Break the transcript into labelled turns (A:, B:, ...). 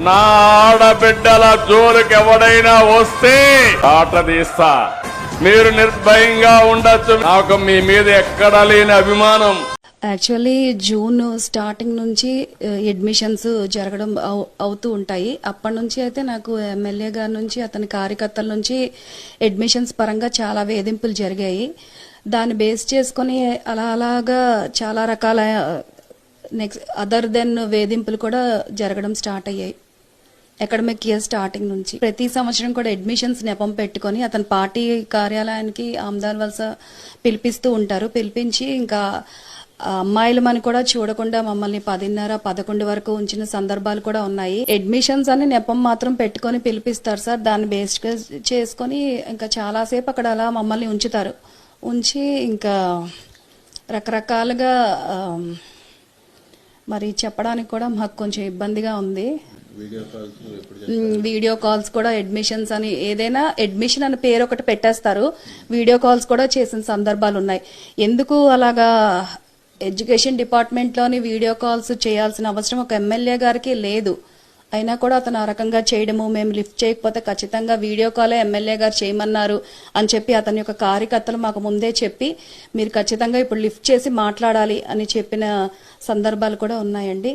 A: నా ఆడబిడ్డల జోలికి ఎవడైనా వస్తే ఆట తీస్తా. మీరు నిర్భయంగా ఉండొచ్చు. నాకు మీ మీద ఎక్కడా లేని అభిమానం.
B: యాక్చువల్లీ జూన్ స్టార్టింగ్ నుంచి అడ్మిషన్స్ జరగడం అవు- అవుతూ ఉంటాయి. అప్పటి నుంచి అయితే నాకు ఎమ్మెల్యే గారి నుంచి అతని కార్యకర్తల నుంచి అడ్మిషన్స్ పరంగా చాలా వేధింపులు జరిగాయి. దాన్ని బేస్ చేసుకొని అలా అలాగా చాలా రకాల నెక్స్ట్ అదర్ దెన్ వేధింపులు కూడా జరగడం స్టార్ట్ అయ్యాయి. అకాడమిక్ ఇయర్ స్టార్టింగ్ నుంచి. ప్రతి సంవత్సరం కూడా అడ్మిషన్స్ నెపం పెట్టుకొని అతని పార్టీ కార్యాలయానికి ఆమ్దాన్ వలస పిలిపిస్తూ ఉంటారు. పిలిపించి ఇంకా అమ్మాయిలు అని కూడా చూడకుండా మమ్మల్ని పదిన్నర పదకొండు వరకు ఉంచిన సందర్భాలు కూడా ఉన్నాయి. అడ్మిషన్స్ అని నెపం మాత్రం పెట్టుకొని పిలిపిస్తారు సార్. దాన్ని బేస్ చేసుకొని ఇంకా చాలాసేపు అక్కడ అలా మమ్మల్ని ఉంచుతారు. ఉంచి ఇంకా రకరకాలుగా మరి చెప్పడానికి కూడా మాకు కొంచెం ఇబ్బందిగా ఉంది. వీడియో కాల్స్ కూడా అడ్మిషన్స్ అని ఏదైనా అడ్మిషన్ అని పేరు ఒకటి పెట్టేస్తారు. వీడియో కాల్స్ కూడా చేసిన సందర్భాలు ఉన్నాయి. ఎందుకు అలాగా ఎడ్యుకేషన్ డిపార్ట్మెంట్లోని వీడియో కాల్స్ చేయాల్సిన అవసరం ఒక ఎమ్మెల్యే గారికి లేదు. అయినా కూడా అతను ఆ రకంగా చేయడము మేము లిఫ్ట్ చేయకపోతే ఖచ్చితంగా వీడియో కాలే ఎమ్మెల్యే గారు చేయమన్నారు అని చెప్పి అతని యొక్క కార్యకర్తలు మాకు ముందే చెప్పి మీరు ఖచ్చితంగా ఇప్పుడు లిఫ్ట్ చేసి మాట్లాడాలి అని చెప్పిన సందర్భాలు కూడా ఉన్నాయండి.